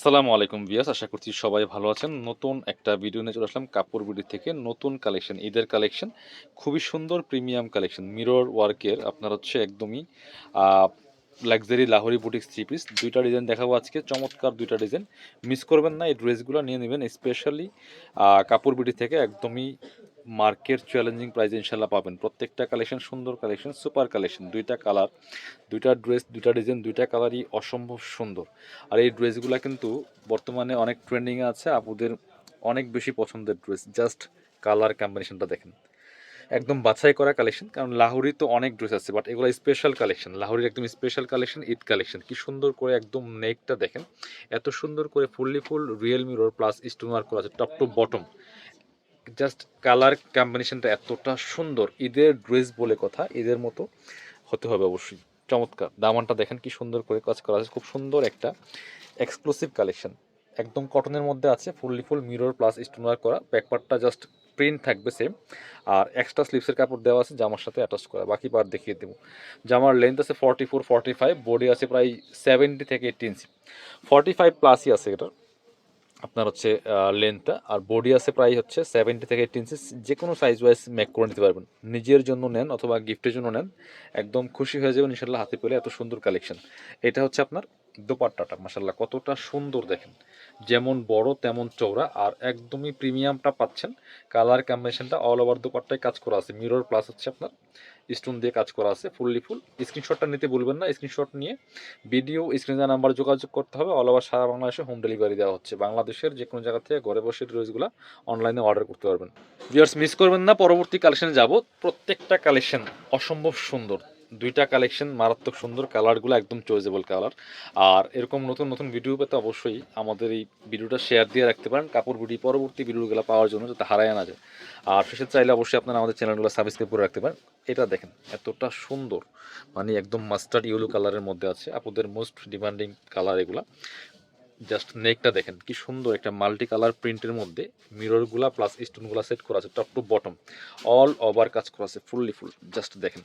আসসালামু আলাইকুম বিয়াস আশা করছি সবাই ভালো আছেন। নতুন একটা ভিডিও নিয়ে চলে আসলাম কাপড় বিডি থেকে নতুন কালেকশন ঈদের কালেকশন খুবই সুন্দর প্রিমিয়াম কালেকশন মিরর ওয়ার্কের আপনার হচ্ছে একদমই luxury Lahori boutique three piece দুইটা ডিজাইন দেখাবো আজকে, চমৎকার দুইটা ডিজাইন মিস করবেন না, এই ড্রেসগুলো নিয়ে নেবেন স্পেশালি কাপড় বিডি থেকে একদমই মার্কেট চ্যালেঞ্জিং প্রাইস ইনশাল্লাহ পাবেন। প্রত্যেকটা কালেকশন সুন্দর কালেকশন, সুপার কালেকশন। দুইটা কালার, দুইটা ড্রেস, দুইটা ডিজাইন, দুইটা কালারই অসম্ভব সুন্দর। আর এই ড্রেসগুলো কিন্তু বর্তমানে অনেক ট্রেন্ডিংয়ে আছে, আপুদের অনেক বেশি পছন্দের ড্রেস। জাস্ট কালার কম্বিনেশনটা দেখেন। একদম বাছাই করা কালেকশন, কারণ লাহোরি তো অনেক ড্রেস আছে, বাট এগুলো স্পেশাল কালেকশন। লাহোরির একদম স্পেশাল কালেকশন, ঈদ কালেকশন। কি সুন্দর করে একদম নেকটা দেখেন। এত সুন্দর করে fully full real mirror plus stone work করা আছে top to bottom just colour কম্বিনেশনটা এতটা সুন্দর। ঈদের ড্রেস বলে কথা, ঈদের মতো হতে হবে অবশ্যই। চমৎকার। দামানটা দেখেন কি সুন্দর করে কাজ করা আছে। খুব সুন্দর একটা এক্সক্লুসিভ কালেকশন একদম কটনের মধ্যে আছে fully full mirror plus stone work করা ব্যাকপার্টটা জাস্ট প্রিন্ট থাকবে সেম আর এক্সট্রা স্লিপসের কাপড় দেওয়া আছে, জামার সাথে অ্যাটাচ করা। বাকি পার দেখিয়ে দেবো। জামার লেন্থ আছে forty four forty five body আছে প্রায় সেভেন্টি থেকে এইটি ইঞ্চি ফর্টি ফাইভ প্লাসই আছে এটা। আপনার হচ্ছে লেন্থটা আর বডি আছে প্রায় হচ্ছে সেভেন্টি থেকে এইট ইঞ্চেস যে কোনো সাইজ ওয়াইজ মেক করে নিতে পারবেন। নিজের জন্য নেন অথবা গিফটের জন্য নেন। একদম খুশি হয়ে যাবেন ইনশাল্লাহ হাতে পেলে এত সুন্দর কালেকশন এটা হচ্ছে আপনার দোপাট্টাটা মাসাল্লাহ কতটা সুন্দর দেখেন। যেমন বড়, তেমন চৌড়া আর একদমই প্রিমিয়ামটা পাচ্ছেন। কালার কম্বিনেশনটা অল ওভার দোপাট্টায় কাজ করা আছে। মিরর প্লাস হচ্ছে আপনার স্টোন দিয়ে কাজ করা আছে ফুললি ফুল স্ক্রিনশটটা নিতে ভুলবেন না স্ক্রিনশট নিয়ে ভিডিও স্ক্রিনে নাম্বার যোগাযোগ করতে হবে। অল ওভার সারা বাংলাদেশে হোম ডেলিভারি দেওয়া হচ্ছে। বাংলাদেশের যে কোনো জায়গা থেকে ঘরে বসে ড্রেসগুলো অনলাইনে অর্ডার করতে পারবেন। ভিউয়ার্স মিস করবেন না। পরবর্তী কালেকশনে যাব। প্রত্যেকটা কালেকশন অসম্ভব সুন্দর। দুইটা কালেকশন মারাত্মক সুন্দর কালারগুলো একদম চয়েজেবল কালার আর এরকম নতুন নতুন ভিডিও পেতে অবশ্যই আমাদের এই ভিডিওটা শেয়ার দিয়ে রাখতে পারেন। কাপড় ভিডিও পরবর্তী ভিডিওগুলো পাওয়ার জন্য যাতে হারায় না যায়। আর শেষে চাইলে অবশ্যই আপনারা আমাদের চ্যানেলগুলো সাবস্ক্রাইব করে রাখতে পারেন। এটা দেখেন, এতটা সুন্দর। মানে একদম মাস্টার্ড ইয়েলো কালারের মধ্যে আছে। আপনাদের মোস্ট ডিমান্ডিং কালার এগুলা। জাস্ট নেকটা দেখেন, কি সুন্দর একটা মাল্টি কালার প্রিন্টের মধ্যে মিররগুলা প্লাস স্টোনগুলা সেট করা আছে top to bottom all over কাজ করা আছে ফুললি ফুল জাস্ট দেখেন।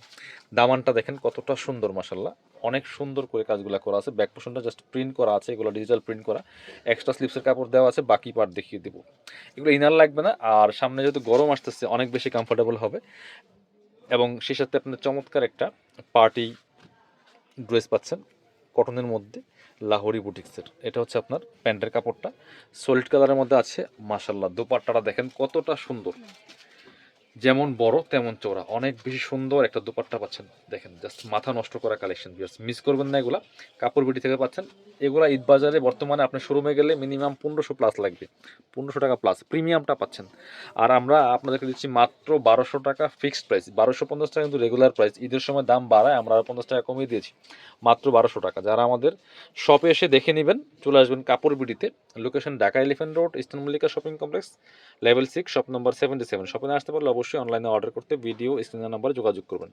দামানটা দেখেন কতটা সুন্দর মাসাল্লাহ অনেক সুন্দর করে কাজগুলো করা আছে ব্যাক পোর্শনটা জাস্ট প্রিন্ট করা আছে, এগুলো ডিজিটাল প্রিন্ট করা। এক্সট্রা স্লিপসের কাপড় দেওয়া আছে, বাকি পার্ট দেখিয়ে দেবো। এগুলো ইনার লাগবে না, আর সামনে যেহেতু গরম আসতেছে, অনেক বেশি কমফোর্টেবল হবে। এবং সেই সাথে আপনার চমৎকার একটা পার্টি ড্রেস পাচ্ছেন। কটনের মধ্যে লাহোরি বুটিক্সের। এটা হচ্ছে আপনার প্যান্টের কাপড়টা। সলিড কালারের মধ্যে আছে মাসাল্লাহ দোপাট্টাটা দেখেন কতটা সুন্দর। যেমন বড়, তেমন চওড়া। অনেক বেশি সুন্দর একটা দোপাট্টা পাচ্ছেন। দেখেন জাস্ট মাথা নষ্ট করা কালেকশন মিস করবেন না এগুলা। কাপড় বিটি থেকে পাচ্ছেন। এগুলা ঈদ বাজারে বর্তমানে আপনার শোরুমে গেলে মিনিমাম পনেরোশো প্লাস লাগবে। পনেরোশো টাকা প্লাস প্রিমিয়ামটা পাচ্ছেন। আর আমরা আপনাদেরকে দিচ্ছি মাত্র বারোশো টাকা ফিক্সড প্রাইস বারোশো পঞ্চাশ টাকা কিন্তু রেগুলার প্রাইস ঈদের সময় দাম বাড়ায় আমরা পঞ্চাশ টাকা কমিয়ে দিয়েছি। মাত্র বারোশো টাকা। যারা আমাদের শপে এসে দেখে নেবেন, চলে আসবেন কাপড় বিটিতে location Dhaka elephant road eastern Mallika shopping complex level six shop number seventy seven শপে আসতে পারলে অবশ্যই অনলাইনে অর্ডার করতে ভিডিও স্ক্রিনের নাম্বারে যোগাযোগ করবেন।